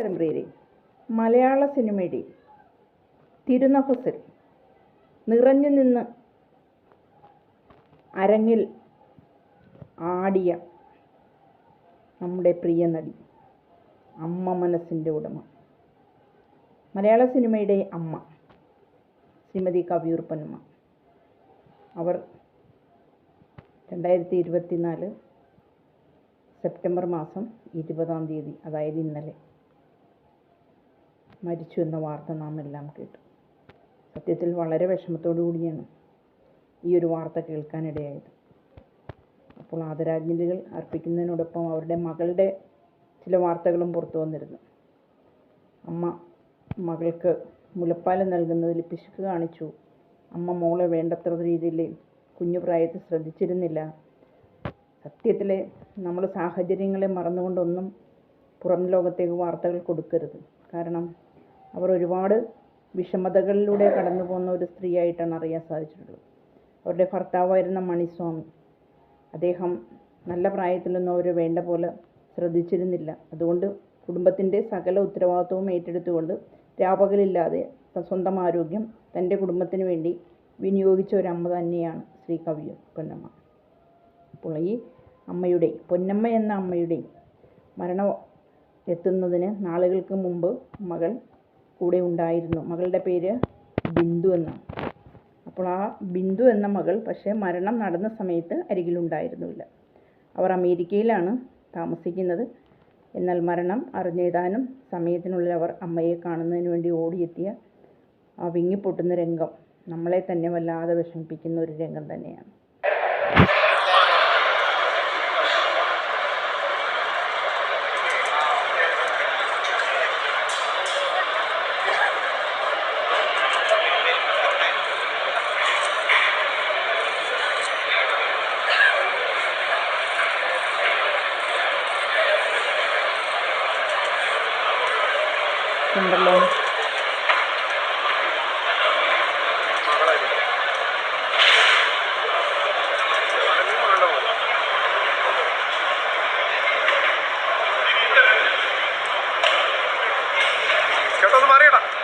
നമസ്കാരം പ്രിയരെ മലയാള സിനിമയുടെ തിരുനഫസിൽ നിറഞ്ഞു നിന്ന് അരങ്ങിൽ ആടിയ നമ്മുടെ പ്രിയ നടി അമ്മ മനസ്സിന്റെ ഉടമ. മലയാള സിനിമയുടെ അമ്മ ശ്രീമതി കവിയൂർ പൊന്നമ്മ. അവർ രണ്ടായിരത്തി ഇരുപത്തിനാല് സെപ്റ്റംബർ മാസം ഇരുപതാം തീയതി അതായത് ഇന്നലെ മരിച്ചു എന്ന വാർത്ത നാം എല്ലാം കേട്ടു. സത്യത്തിൽ വളരെ വിഷമത്തോടു കൂടിയാണ് ഈ ഒരു വാർത്ത കേൾക്കാനിടയായത്. അപ്പോൾ ആദരാഞ്ജലികൾ അർപ്പിക്കുന്നതിനോടൊപ്പം അവരുടെ മകളുടെ ചില വാർത്തകളും പുറത്തു വന്നിരുന്നു. അമ്മ മകൾക്ക് മുലപ്പാൽ നൽകുന്നതിൽ പിശുക്ക് കാണിച്ചു. അമ്മ മോളെ വേണ്ടത്ര രീതിയിൽ കുഞ്ഞു പ്രായത്തിൽ ശ്രദ്ധിച്ചിരുന്നില്ല. സത്യത്തിൽ നമ്മൾ സാഹചര്യങ്ങളെ മറന്നുകൊണ്ടൊന്നും പുറം ലോകത്തേക്ക് വാർത്തകൾ കൊടുക്കരുത്. കാരണം അവർ ഒരുപാട് വിഷമതകളിലൂടെ കടന്നു പോകുന്ന ഒരു സ്ത്രീയായിട്ടാണ് അറിയാൻ സാധിച്ചിട്ടുള്ളത്. അവരുടെ ഭർത്താവായിരുന്ന മണിസ്വാമി. അദ്ദേഹം നല്ല പ്രായത്തിലൊന്നും അവർ വേണ്ട പോലെ ശ്രദ്ധിച്ചിരുന്നില്ല. അതുകൊണ്ട് കുടുംബത്തിന്റെ സകല ഉത്തരവാദിത്വവും ഏറ്റെടുത്തുകൊണ്ട് രാപകലില്ലാതെ സ്വന്തം ആരോഗ്യം തന്റെ കുടുംബത്തിന് വേണ്ടി വിനിയോഗിച്ച ഒരു അമ്മ തന്നെയാണ് ശ്രീ കവിയ പൊന്നമ്മ. അപ്പോൾ ഈ അമ്മയുടെ പൊന്നമ്മ എന്ന അമ്മയുടെ മരണം എത്തുന്നതിന് നാളുകൾക്ക് മുമ്പ് മകൾ കൂടെ ഉണ്ടായിരുന്നു. മകളുടെ പേര് ബിന്ദു എന്ന് അപ്പോൾ ആ ബിന്ദു എന്ന മകൾ പക്ഷേ മരണം നടന്ന സമയത്ത് അരികിലുണ്ടായിരുന്നില്ല. അവർ അമേരിക്കയിലാണ് താമസിക്കുന്നത്. എന്നാൽ മരണം അറിഞ്ഞേതാനും സമയത്തിനുള്ളിൽ അവർ അമ്മയെ കാണുന്നതിന് വേണ്ടി ഓടിയെത്തിയ ആ വിങ്ങിപ്പൊട്ടുന്ന രംഗം നമ്മളെ തന്നെ വല്ലാതെ വിഷമിപ്പിക്കുന്ന ഒരു രംഗം തന്നെയാണ്. ഉണ്ടല്ലോ കേട്ടോ ഒന്ന്